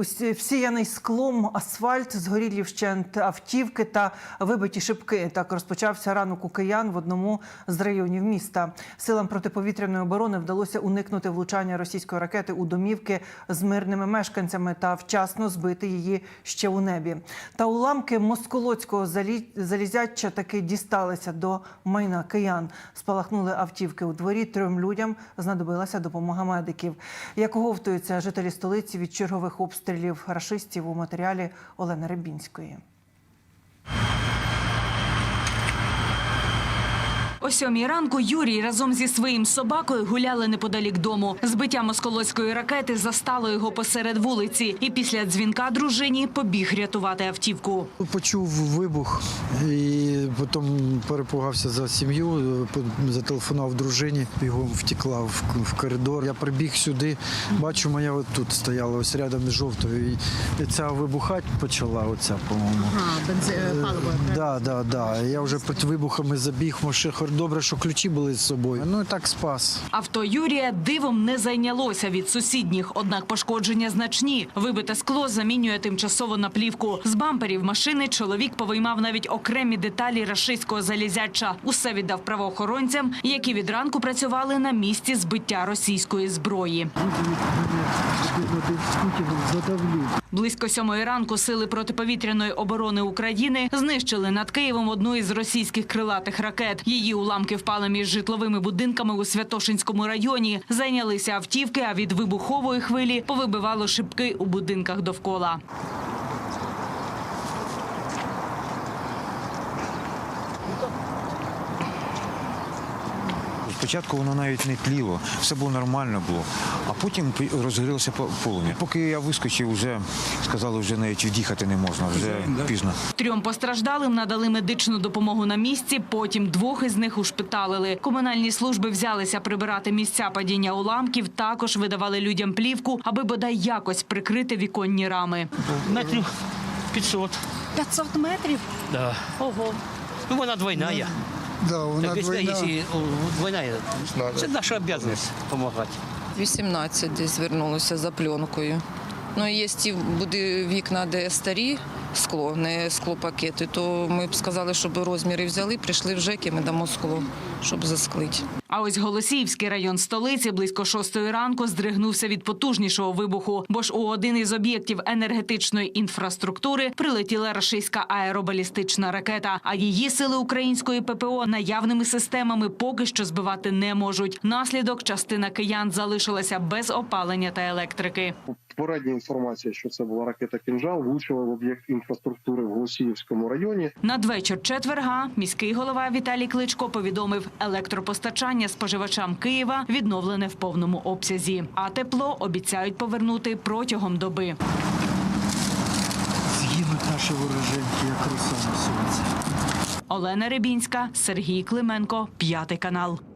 Усі- Всіяний склом асфальт, згорілі вщент автівки та вибиті шибки. Так розпочався ранок у киян в одному з районів міста. Силам протиповітряної оборони вдалося уникнути влучання російської ракети у домівки з мирними мешканцями та вчасно збити її ще у небі. Та уламки москолоцького залі- залізяча таки дісталися до майна киян. Спалахнули автівки у дворі. Трьом людям знадобилася допомога медиків. Як оговтуються жителі столиці від чергових обстрілів рашистів у матеріалі Олени Рибінської. О сьомій ранку Юрій разом зі своїм собакою гуляли неподалік дому. Збиття москолоцької ракети застало його посеред вулиці, і після дзвінка дружині побіг рятувати автівку. Почув вибух і потім перепугався за сім'ю, зателефонував дружині, бігом втекла в, в коридор. Я прибіг сюди, бачу, моя от тут стояла, ось рядом із жовтою. І ця вибухати почала, оця, по-моєму. А, бензи... паливо. Да, да, да. Я вже під вибухами забіг в машину. Добре, що ключі були з собою. Ну і так спас. Авто Юрія дивом не зайнялося від сусідніх, однак пошкодження значні. Вибите скло замінює тимчасово на плівку. З бамперів машини чоловік повиймав навіть окремі деталі рашистського залізяча. Усе віддав правоохоронцям, які від ранку працювали на місці збиття російської зброї. Близько сьомої ранку сили протиповітряної оборони України знищили над Києвом одну із російських крилатих ракет. Її уламки впали між житловими будинками у Святошинському районі. Зайнялися автівки, а від вибухової хвилі повибивало шибки у будинках довкола. Спочатку воно навіть не тліло, все було нормально було, а потім розгорілося по- полум'я. Поки я вискочив, вже сказали, вже навіть від'їхати не можна, вже пізно. Трьом постраждалим надали медичну допомогу на місці. Потім двох із них ушпиталили. Комунальні служби взялися прибирати місця падіння уламків. Також видавали людям плівку, аби бодай якось прикрити віконні рами. Метрів 500. 500 метрів? Да. Ого. Ну, вона двойная. Да, вона Так, если, если о, двойная, це наша обов'язаність допомагати. 18 десь звернулося за пленкою. Ну, є ті буде вікна, де старі скло, не склопакети, то ми б сказали, щоб розміри взяли, прийшли в ЖЕК і ми дамо скло, щоб засклити. А ось Голосіївський район столиці близько шостої ранку здригнувся від потужнішого вибуху, бо ж у один із об'єктів енергетичної інфраструктури прилетіла рашистська аеробалістична ракета. А її сили української ППО наявними системами поки що збивати не можуть. Наслідок частина киян залишилася без опалення та електрики. Попередня інформація, що це була ракета «Кінжал», влучила в об'єкт інфраструктури в Голосіївському районі. Надвечір четверга міський голова Віталій Кличко повідомив, електропостачання споживачам Києва відновлене в повному обсязі. А тепло обіцяють повернути протягом доби. Згинуть наші вороженьки, як роса на сонці. Олена Рибінська, Сергій Клименко, п'ятий канал.